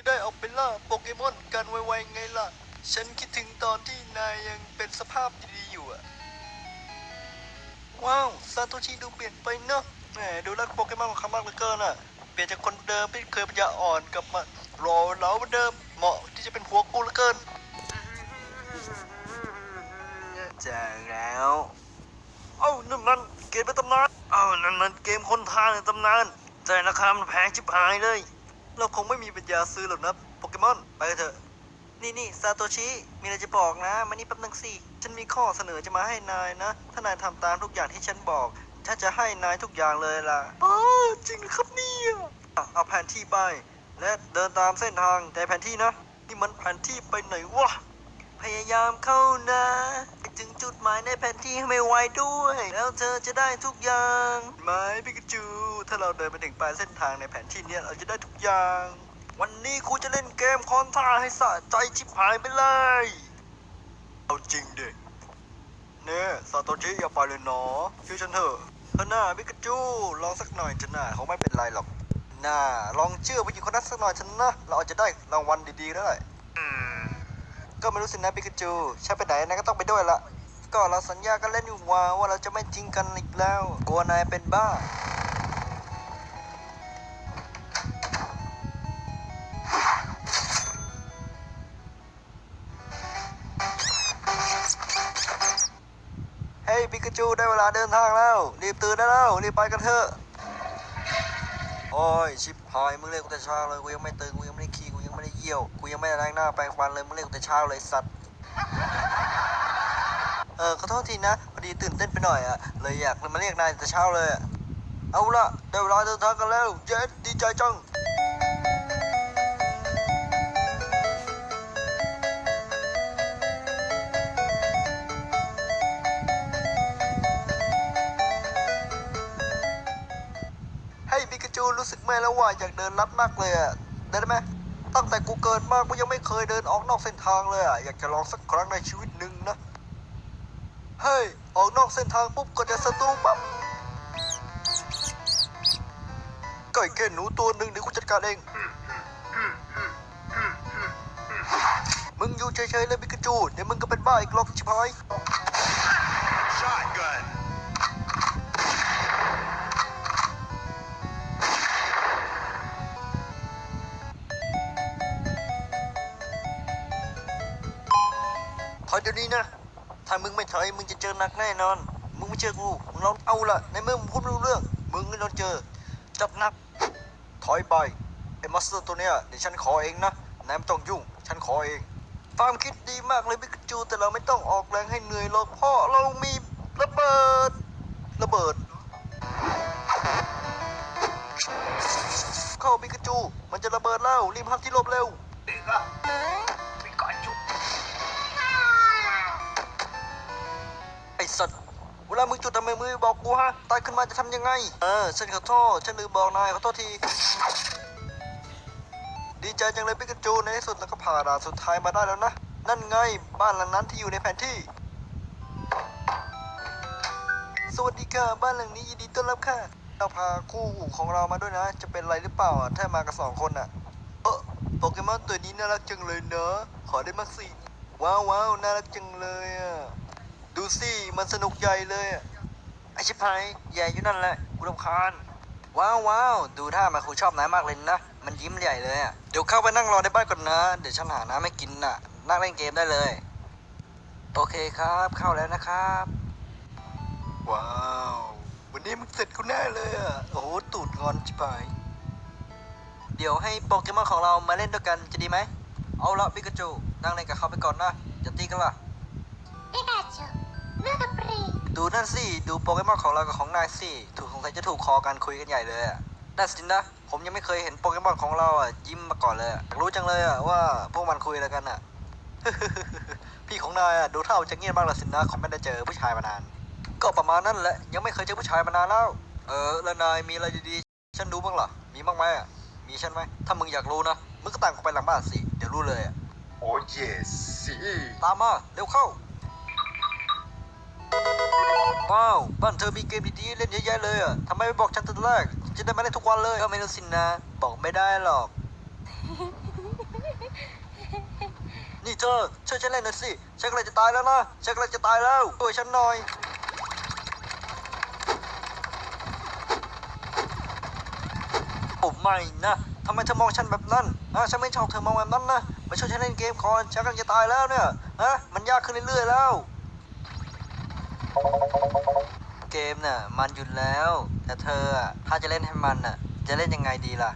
จะได้ออกไปล่าโปเกมอนกันไวๆไงล่ะ ฉันคิดถึงตอนที่นายยังเป็นสภาพดีๆอยู่อะว้าวซาโตชิดูเปลี่ยนไปเนอะแหมดูรักโปเกมอนของเขามากเหลือเกินอะเปลี่ยนจากคนเดิมที่เคยปัญญาอ่อนกลับมารอเหลาเหมือนเดิมเหมาะที่จะเป็นหัวกูเหลือเกินจะแล้วเอ้านั่นมันเกมเป็นตำนานเอ้านั่นมันเกมคนทางในตำนานแต่ราคามันแพงชิบหายเลย เราคงไม่มีปัญญาซื้อหรอกนะโปเกมอน ไปกันเถอะ นี่นี่ซาโตชิ มีอะไรจะบอกนะ มานี่แป๊บนึงสิ ฉันมีข้อเสนอจะมาให้นายนะ ถ้านายทำตามทุกอย่างที่ฉันบอก ฉันจะให้นายทุกอย่างเลยล่ะอ๋อจริงเหรอครับเนี่ยอะเอาแผนที่ไป และเดินตามเส้นทางแต่แผนที่นะ นี่มันแผนที่ไปไหนวะ พยายามเข้านะไปถึงจุดหมายในแผนที่ให้ไม่ไวด้วย แล้วเธอจะได้ทุกอย่างไหมปิกาจู ถ้าเราเดินไปถึงปลายเส้นทางในแผนที่เนี้ยเราจะได้ทุกอย่าง วันนี้ครูจะเล่นเกมคอนท่าให้สะใจชิบหายไปเลย เอาจริงเด็กเนี่ยซาโตชิอย่าไปเลยเนาะช่วยฉันเถอะเธอหน้าปิกาจูลองสักหน่อยจะหน้าเขาไม่เป็นไรหรอกน่าลองเชื่อผู้หญิงคนนั้นสักหน่อยฉันนะเราอาจจะได้รางวัลดีๆได้ก็ไม่รู้สินะปิกาจูฉันไปไหนนายก็ต้องไปด้วยละก็เราสัญญากันเล่นอยู่ว่าว่าเราจะไม่ทิ้งกันอีกแล้ว กลัวนายเป็นบ้า ปิกาจูได้เวลาเดินทางแล้ว รีบตื่นได้แล้ว รีบไปกันเถอะ โอ้ย ชิบหาย มึงเรียกกูแต่เช้าเลย กูยังไม่ตื่น กูยังไม่ได้ขี้ กูยังไม่ได้เยี่ยว กูยังไม่ได้ล้างหน้าแปรงฟันเลย มึงเรียกกูแต่เช้าเลยสัตว์ เออขอโทษทีนะ พอดีตื่นเต้นไปหน่อยอะเลยอยากมาเรียกนายแต่เช้าเลยอะเอาละได้เวลาเดินทางกันแล้วเจ๊ดีใจจัง รู้สึกไหมแล้วว่าอยากเดินลัดมากเลยอะได้ไหมตั้งแต่กูเกิดมากกูยังไม่เคยเดินออกนอกเส้นทางเลยอะอยากจะลองสักครั้งในชีวิตหนึ่งนะ เฮ้ย ออกนอกเส้นทางปุ๊บก็จะศัตรูปั๊บก็ไอ้แค่หนูตัวหนึ่งเดี๋ยวกูจัดการเอง มึงอยู่เฉยๆเลยปิกาจูเดี๋ยวมึงก็เป็นบ้าอีกหรอกชิบหาย ถอยเดี๋ยวนี้นะ ถ้ามึงไม่ถอยมึงจะเจอหนักแน่นอน มึงไม่เชื่อกูมึงลองเอาละในเมื่อมึงพูดรู้เรื่อง มึงก็โดนเจอ จับหนัก ถอยไปไอ้มาสเตอร์ตัวเนี้ยเดี๋ยวฉันขอเองนะนายไม่ต้องยุ่ง ฉันขอเองความคิดดีมากเลยพิกจูแต่เราไม่ต้องออกแรงให้เหนื่อยหรอกเพราะเรามีระเบิด ระเบิด เข้าพิกจู มันจะระเบิดแล้วรีบหาที่หลบเร็ว สัตว์เวลามึงจุดทำไมมึงไม่บอกกูฮะตายขึ้นมาจะทำยังไง เออฉันขอโทษฉันลืมบอกนายขอโทษที ดีใจจังเลยปิกาจูในที่สุดแล้วก็ผ่านด่านสุดท้ายมาได้แล้วนะ นั่นไงบ้านหลังนั้นที่อยู่ในแผนที่ สวัสดีค่ะบ้านหลังนี้ยินดีต้อนรับค่ะเราพาคู่หูของเรามาด้วยนะ จะเป็นไรหรือเปล่าอะถ้ามากันสองคนอะ เออโปเกมอนตัวนี้น่ารักจังเลยเนอะขอได้มากสิ ว้าวว้าวน่ารักจังเลยอะ ดูสิมันสนุกใหญ่เลยไอชิพายใหญ่อยู่นั่นแหละกูรำคาญว้าวว้าวดูท่ามันคงชอบน้ำมากเลยนะ มันยิ้มใหญ่เลยอะเดี๋ยวเข้าไปนั่งรอในบ้านก่อนนะ เดี๋ยวฉันหาน้ำให้กินน่ะ นั่งเล่นเกมได้เลย โอเคครับเข้าแล้วนะครับ ว้าว วันนี้มึงเสร็จกูแน่เลยอะโอ้โหตูดงอนชิพาย เดี๋ยวให้โปเกมอนของเรามาเล่นด้วยกันจะดีไหม เอาละพิกาจูนั่งเล่นกับเขาไปก่อนนะจะตีกันล่ะ น่ากปรตดูนั่นสิ ดูโปเกมอนของเรากับของนายสิ ถูกสงสัยจะถูกคอกันคุยกันใหญ่เลยอะน่าสินะ ผมยังไม่เคยเห็นโปเกมอนของเราอะยิ้มมาก่อนเลยอยากรู้จังเลยอะว่าพวกมันคุยอะไรกันอะ พี่ของนายอะดูเท่าจะเงียบบ้างละสินะคงไม่ได้เจอผู้ชายมานาน ก็ประมาณนั้นแหละ ยังไม่เคยเจอผู้ชายมานานแล้ว เออแล้วนายมีอะไรดีๆ ฉันรู้บ้างหรอ มีบ้างไหมอะ มีฉันไหม ถ้ามึงอยากรู้นะ มึงก็ต่ามกไปหลังบ้านสิ เดี๋ยวรู้เลยอะโอ้ยสิ ตามมา เร็วเข้า ว้าว บ้านเธอมีเกมดีๆเล่นเยอะแยะเลยอะทำไมไม่บอกฉันตั้งแต่แรกจะได้มาเล่นทุกวันเลยก็ไม่รู้สินะ บอกไม่ได้หรอก นี่เธอช่วยฉันเล่นหน่อยสิฉันกำลังจะตายแล้วนะฉันกำลังจะตายแล้วช่วยฉันหน่อยโอ้ไม่นะทำไมเธอมองฉันแบบนั้นอะฉันไม่ชอบเธอมองแบบนั้นนะมาช่วยฉันเล่นเกมก่อนฉันกำลังจะตายแล้วเนี่ยฮะมันยากขึ้นเรื่อยๆแล้ว เกมน่ะมันหยุดแล้ว แต่เธออะถ้าจะเล่นให้มันน่ะ จะเล่นยังไงดีล่ะ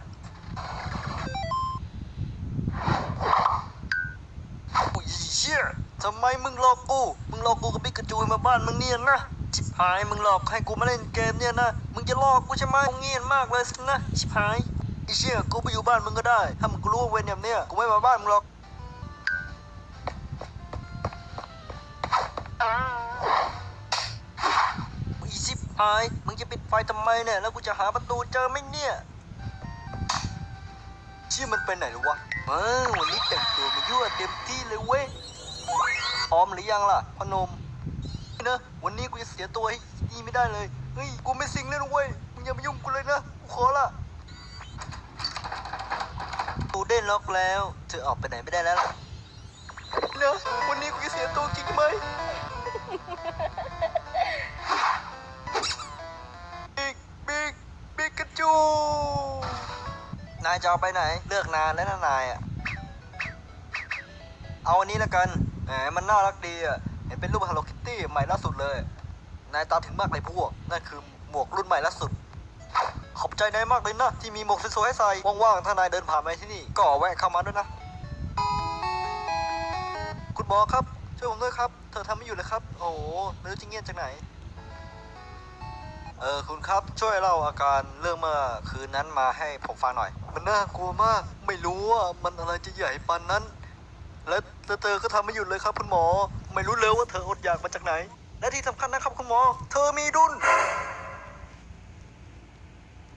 โอ้ยเชี่ยทำไมมึงหลอกกู มึงหลอกกูกับบิ๊กกระจูยมาบ้านมึงเนี่ยนะชิบหายมึงหลอกให้กูมาเล่นเกมเนี่ยนะ มึงจะหลอกกูใช่ไหมเงียนมากเลยสินะชิบหายไอ้เชี่ยกูไปอยู่บ้านมึงก็ได้ ถ้ามึงกูรู้ว่าเวรย่างเนี้ยกูไม่มาบ้านมึงหรอกาย มึงจะปิดไฟทำไมเนี่ย แล้วกูจะหาประตูเจอไหมเนี่ยชี่ยมันไปไหนหรอวะเออวันนี้แต่งตัวมายั่วเต็มที่เลยเว้ยพร้อมหรือยังล่ะพนมนี่นะวันนี้กูจะเสียตัวให้นี่ไม่ได้เลย เฮ้ย กูไม่สิงเลยนะเว้ย มึงอย่ามายุ่งกูเลยนะ กูขอละตูได้ล็อกแล้ว เธอออกไปไหนไม่ได้แล้วล่ะายจะเอาไปไหน เลือกนานแล้วนะนายอะ เอาอันนี้ละกันแหมมันน่ารักดีอะเห็นเป็นรูป Hello Kitty ใหม่ล่าสุดเลย นายตามถึงมากเลยพวก นั่นคือหมวกรุ่นใหม่ล่าสุด ขอบใจนายมากเลยนะ ที่มีหมวกสวยๆให้ใส่ ว่างๆ ถ้านายเดินผ่านมาที่นี่ ก็แวะเข้ามาด้วยนะ คุณหมอครับ ช่วยผมด้วยครับ เธอทำไม่อยู่เลยครับ โอ้โหไม่รู้จะเงียบจากไหน เออคุณครับช่วยเล่าอาการเรื่องเมื่อคืนนั้นมาให้ผมฟังหน่อย มันน่ากลัวมาก ไม่รู้ว่ามันอะไรจะใหญ่ปานนั้น และแล้วเธอก็ทำไม่หยุดเลยครับคุณหมอ ไม่รู้เลยว่าเธออดอยากมาจากไหน และที่สำคัญนะครับคุณหมอ เธอมีดุล